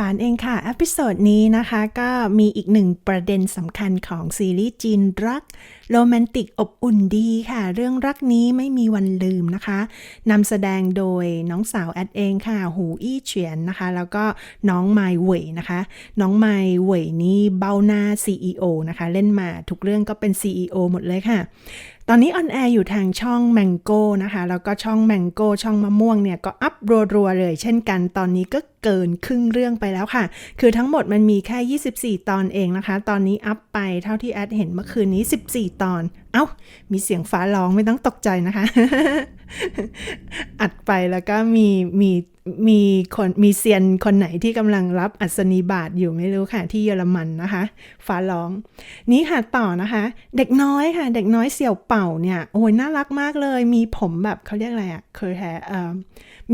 แอดวานเองค่ะอพิโซดนี้นะคะ ก็มีอีกหนึ่งประเด็นสำคัญของซีรีส์จีนรักโรแมนติกอบอุ่นดีค่ะ เรื่องรักนี้ไม่มีวันลืมนะคะนำแสดงโดยน้องสาวแอดเองค่ะ หูอี้เฉียนนะคะ แล้วก็น้องไมเว่ยนะคะ น้องไมเว่ยนี่เบ้าหน้า CEO นะคะ เล่นมาทุกเรื่องก็เป็น CEO หมดเลยค่ะ ตอนนี้ออนแอร์อยู่ทางช่อง Mango นะคะ แล้วก็ช่อง Mango ช่องมะม่วงเนี่ย ก็อัพรัวๆเลย เช่นกันตอนนี้ก็เกินครึ่งเรื่องไปแล้วค่ะ คือทั้งหมดมันมีแค่ 24 ตอนเองนะคะ ตอนนี้อัพไปเท่าที่แอดเห็นเมื่อคืนนี้ 14 ตอน เอ้า มีเสียงฟ้าร้องไม่ต้องตกใจนะคะ อัดไปแล้วก็มีมี มีคนมีเซียนคนไหนที่กำลังรับอัศนีบาทอยู่ไม่รู้ค่ะ ที่เยอรมันนะคะฟ้าร้อง นี้ค่ะต่อนะคะ เด็กน้อยค่ะ เด็กน้อยเสี่ยวเป่าเนี่ยโอ้ยน่ารักมากเลย มีผมแบบเขาเรียกอะไรอะ่ะเคยแฮเอ่อ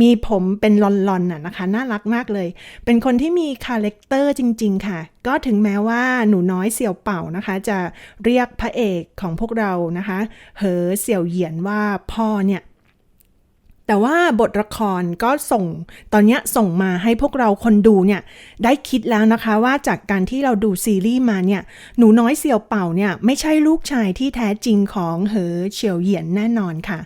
มีผมเป็นลอนๆน่ะนะคะ น่ารักมากเลย เป็นคนที่มีคาแรคเตอร์จริง ๆ ค่ะ ก็ถึงแม้ว่าหนูน้อยเสี่ยวเป่านะคะ จะเรียกพระเอกของพวกเรานะคะ เหอเสี่ยวเหยียนว่าพ่อเนี่ย แต่ว่าบทละครก็ส่งตอนนี้ส่งมาให้พวกเราคนดูเนี่ยได้คิดแล้วนะคะว่าจากการที่เราดูซีรีส์มาเนี่ยหนูน้อยเสี่ยวเป่าเนี่ยไม่ใช่ลูกชายที่แท้จริงของเหอเฉียวเหยียนแน่นอนค่ะ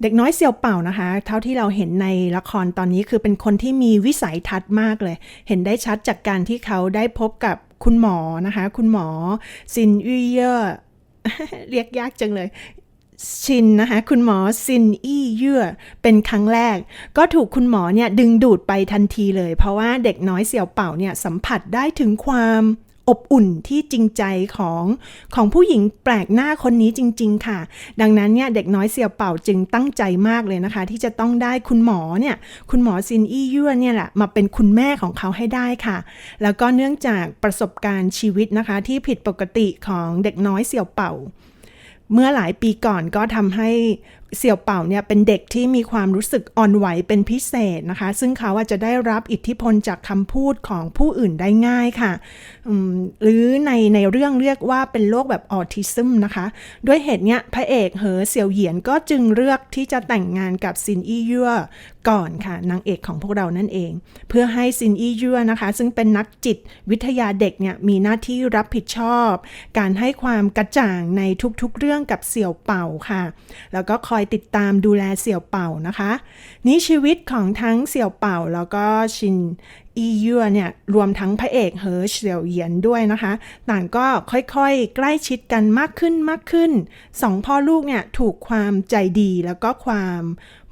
เด็กน้อยเสี่ยวเป่านะคะ เท่าที่เราเห็นในละครตอนนี้คือเป็นคนที่มีวิสัยทัศน์มากเลย เห็นได้ชัดจากการที่เขาได้พบกับคุณหมอนะคะ คุณหมอซินอี้เย่อเรียกยากจังเลย ชินนะคะคุณหมอซินอี้เยื่อเป็นครั้งแรก ก็ถูกคุณหมอเนี่ยดึงดูดไปทันทีเลย เพราะว่าเด็กน้อยเสี่ยวเป่าเนี่ยสัมผัสได้ถึงความอบอุ่นที่จริงใจของของผู้หญิงแปลกหน้าคนนี้จริง ๆ ค่ะ ดังนั้นเนี่ยเด็กน้อยเสี่ยวเป่าจึงตั้งใจมากเลยนะคะ ที่จะต้องได้คุณหมอเนี่ยคุณหมอซินอี้เยื่อเนี่ยแหละมาเป็นคุณแม่ของเขาให้ได้ค่ะ แล้วก็เนื่องจากประสบการณ์ชีวิตนะคะ ที่ผิดปกติของเด็กน้อยเสี่ยวเป่า เมื่อหลายปีก่อนก็ทำให้ เสี่ยวเป่าเนี่ยเป็นเด็กที่มีความรู้สึกอ่อนไหวเป็นพิเศษนะคะ ซึ่งเขาอาจจะได้รับอิทธิพลจากคำพูดของผู้อื่นได้ง่ายค่ะ หรือในในเรื่องเรียกว่าเป็นโรคแบบออทิซึมนะคะ ด้วยเหตุเนี้ยพระเอกเหอเสี่ยวเหยียนก็จึงเลือกที่จะแต่งงานกับซินอี้เย่อก่อนค่ะนางเอกของพวกเรานั่นเอง เพื่อให้ซินอี้เย่อนะคะ ซึ่งเป็นนักจิตวิทยาเด็กเนี่ยมีหน้าที่รับผิดชอบ การให้ความกระจ่างในทุกๆเรื่องกับเสี่ยวเป่าค่ะ แล้วก็คอยติดตามดูแลเสี่ยวเป่านะคะ นี่ชีวิตของทั้งเสี่ยวเป่าแล้วก็ชินอีเยื่อเนี่ยรวมทั้งพระเอกเหอเสี่ยวเหยียนด้วยนะคะ ต่างก็ค่อยๆ ใกล้ชิดกันมากขึ้นมากขึ้นสองพ่อลูกเนี่ยถูกความใจดีแล้วก็ความ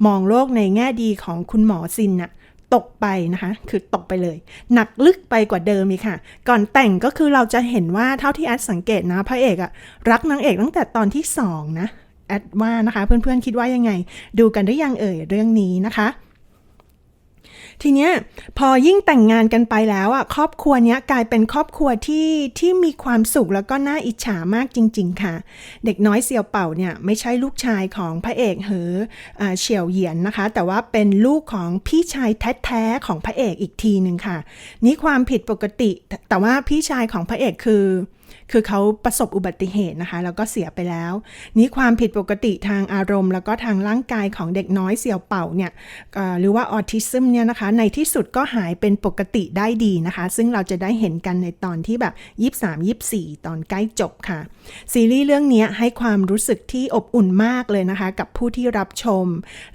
มองโลกในแง่ดีของคุณหมอซินน่ะตกไปนะคะ คือตกไปเลย หนักลึกไปกว่าเดิมอีกค่ะ ก่อนแต่งก็คือเราจะเห็นว่าเท่าที่แอดสังเกตนะพระเอกอะรักนางเอกตั้งแต่ตอนที่สองนะ แอดว่านะคะ เพื่อนๆคิดว่ายังไง ดูกันได้ยังเอ่ยเรื่องนี้นะคะทีเนี้ยพอยิ่งแต่งงานกันไปแล้วอะครอบครัวเนี้ยกลายเป็นครอบครัวที่ที่มีความสุขแล้วก็น่าอิจฉามากจริง ๆ ค่ะ เด็กน้อยเสี่ยวเป่าเนี่ยไม่ใช่ลูกชายของพระเอกเหออ่าเฉียวเหยียนนะคะ แต่ว่าเป็นลูกของพี่ชายแท้ๆของพระเอกอีกทีหนึ่งค่ะ นี่ความผิดปกติแต่ว่าพี่ชายของพระเอกคือ คือเขาประสบอุบัติเหตุนะคะ แล้วก็เสียไปแล้ว นี่ความผิดปกติทางอารมณ์ แล้วก็ทางร่างกายของเด็กน้อยเสี่ยวเป่าเนี่ยหรือว่าออทิซึมเนี่ยนะคะ ในที่สุดก็หายเป็นปกติได้ดีนะคะ ซึ่งเราจะได้เห็นกันในตอนที่แบบ 23 24 ตอนใกล้จบค่ะ ซีรีส์เรื่องนี้ให้ความรู้สึกที่อบอุ่นมากเลยนะคะ กับผู้ที่รับชม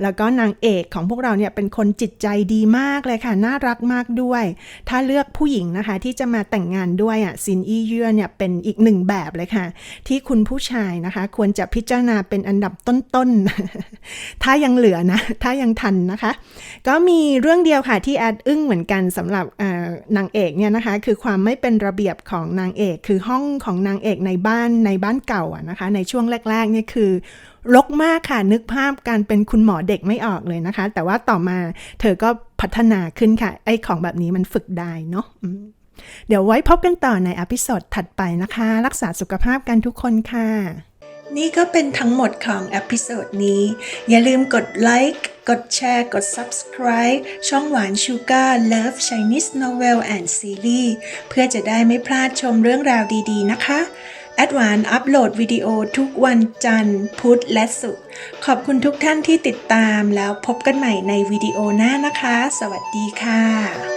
แล้วก็นางเอกของพวกเราเนี่ยเป็นคนจิตใจดีมากเลยค่ะ น่ารักมากด้วย ถ้าเลือกผู้หญิงนะคะที่จะมาแต่งงานด้วยอะซินอี้เยื่อเนี่ยเป็นอีกหนึ่งแบบเลยค่ะ ที่คุณผู้ชายนะคะ ควรจะพิจารณาเป็นอันดับต้นๆ ถ้ายังเหลือนะ ถ้ายังทันนะคะ ก็มีเรื่องเดียวค่ะที่แอดอึ้งเหมือนกันสำหรับนางเอกเนี่ยนะคะ คือความไม่เป็นระเบียบของนางเอก คือห้องของนางเอกในบ้านในบ้านเก่าอะนะคะ ในช่วงแรกๆนี่คือรกมากค่ะ นึกภาพการเป็นคุณหมอเด็กไม่ออกเลยนะคะ แต่ว่าต่อมาเธอก็พัฒนาขึ้นค่ะ ไอ้ของแบบนี้มันฝึกได้เนาะ เดี๋ยวไว้พบกันต่อในอพิโซดถัดไปนะคะ รักษาสุขภาพกันทุกคนค่ะ นี่ก็เป็นทั้งหมดของอพิโซดนี้ อย่าลืมกดไลค์ กดแชร์ กด Subscribe ช่องหวานชูการ์ Love Chinese Novel and Series เพื่อจะได้ไม่พลาดชมเรื่องราวดีๆ นะคะแอดวานอัปโหลดวิดีโอทุกวันจันทร์ พุธและศุกร์ขอบคุณทุกท่านที่ติดตามแล้วพบกันใหม่ในวิดีโอหน้านะคะ สวัสดีค่ะ